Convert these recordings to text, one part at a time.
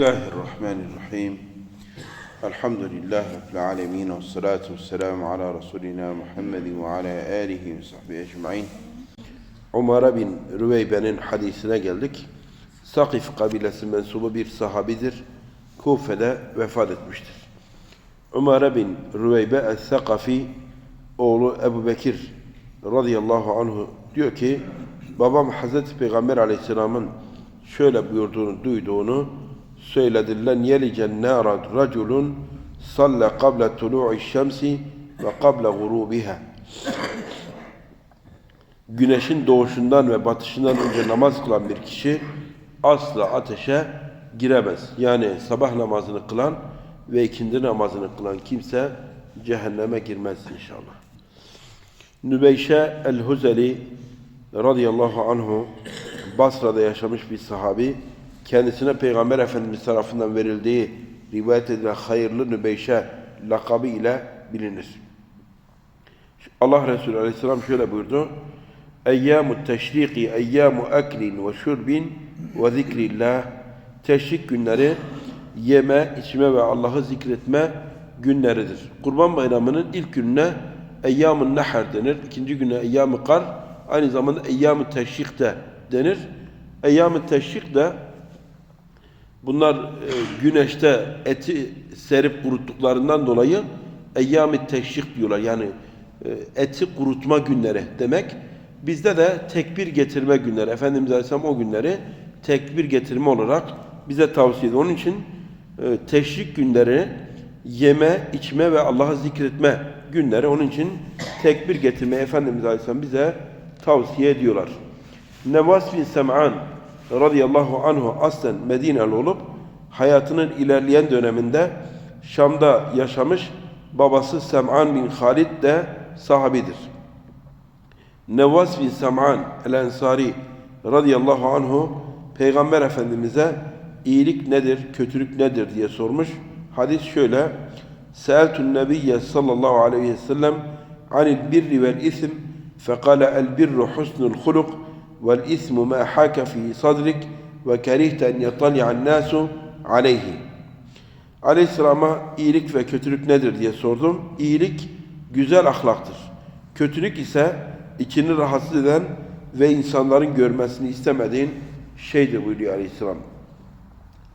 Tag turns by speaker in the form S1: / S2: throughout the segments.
S1: الله الرحمن الرحيم الحمد لله رب العالمين والصلاة والسلام على رسولنا محمد وعلى آله وصحبه أجمعين Umar bin Rüveybe'nin hadisine geldik. Sakif kabilesi mensubu bir sahabidir. Kufe'de vefat etmiştir. Umar bin Rüveybe el-Sakafi oğlu Ebu Bekir radıyallahu anhu diyor ki babam Hazreti Peygamber aleyhisselamın şöyle buyurduğunu duyduğunu söyledi. Len yelicen nâra raculun salle kable tulu'i şemsi ve kable gurubiha. Güneşin doğuşundan ve batışından önce namaz kılan bir kişi asla ateşe giremez. Yani sabah namazını kılan ve ikindi namazını kılan kimse cehenneme girmez inşallah. Nübeyşe el-Huzeli radıyallahu anhu Basra'da yaşamış bir sahabi kendisine Peygamber Efendimiz tarafından verildiği rivayet edilen hayırlı Nübeyşe lakabı ile bilinir. Allah Resulü Aleyhisselam şöyle buyurdu. Eyyamu teşriki eyyamu eklin ve şurbin ve zikrillah Teşrik günleri yeme, içme ve Allah'ı zikretme günleridir. Kurban Bayramı'nın ilk gününe Eyyam-ı Nehr denir. İkinci güne Eyyam-ı Kar. Aynı zamanda Eyyam-ı Teşrik de denir. Eyyam-ı Teşrik de bunlar e, güneşte eti serip kuruttuklarından dolayı Eyyam-ı Teşrik diyorlar. Yani e, eti kurutma günleri demek. Bizde de tekbir getirme günleri. Efendimiz Aleyhisselam o günleri tekbir getirme olarak bize tavsiye ediyor. Onun için e, teşrik günleri yeme, içme ve Allah'ı zikretme günleri. Onun için tekbir getirme Efendimiz Aleyhisselam bize tavsiye ediyorlar. Nevas bin Sem'an radıyallahu anhu aslen Medineli olup hayatının ilerleyen döneminde Şam'da yaşamış babası Sem'an bin Halid de sahabidir. Nevas bin Sem'an el-Ensari radıyallahu anhu Peygamber Efendimiz'e iyilik nedir, kötülük nedir diye sormuş. Hadis şöyle. Seeltun Nebiyye sallallahu aleyhi ve sellem anil birri vel isim fekale el birru husnul huluk ma hake fi sadrik ve kerihte en yatali'an nasu aleyhi. Aleyhisselama iyilik ve kötülük nedir diye sordum. İyilik güzel ahlaktır. Kötülük ise içini rahatsız eden ve insanların görmesini istemediğin şeydir buyuruyor Aleyhisselam.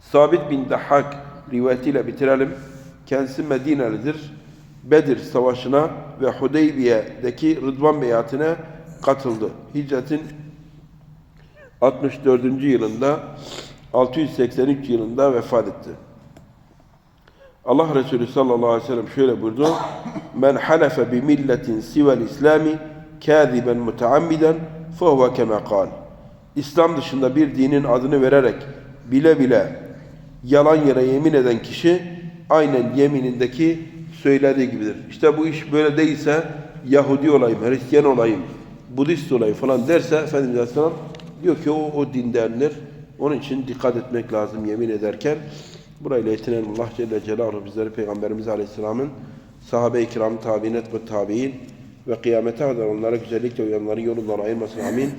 S1: Sabit bin Dahhak rivayetiyle bitirelim. Kendisi Medinelidir. Bedir Savaşı'na ve Hudeybiye'deki Rıdvan Beyatı'na katıldı. Hicretin 64. yılında 683 yılında vefat etti. Allah Resulü sallallahu aleyhi ve sellem şöyle buyurdu. Men halefe bi milletin sivel islami kâziben muteammiden fehuve kema kal. İslam dışında bir dinin adını vererek bile bile yalan yere yemin eden kişi aynen yeminindeki söylediği gibidir. İşte bu iş böyle değilse Yahudi olayım, Hristiyan olayım, Budist olayım falan derse Efendimiz Aleyhisselam diyor ki o, o dindendir. Onun için dikkat etmek lazım yemin ederken. Burayla yetinen Allah Celle Celaluhu bizleri Peygamberimiz Aleyhisselam'ın sahabe-i kiram, tabinet ve tabi'in ve kıyamete kadar onlara güzellikle uyanların yolundan ayırmasın. Amin.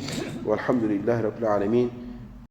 S1: Velhamdülillahi Rabbil alemin.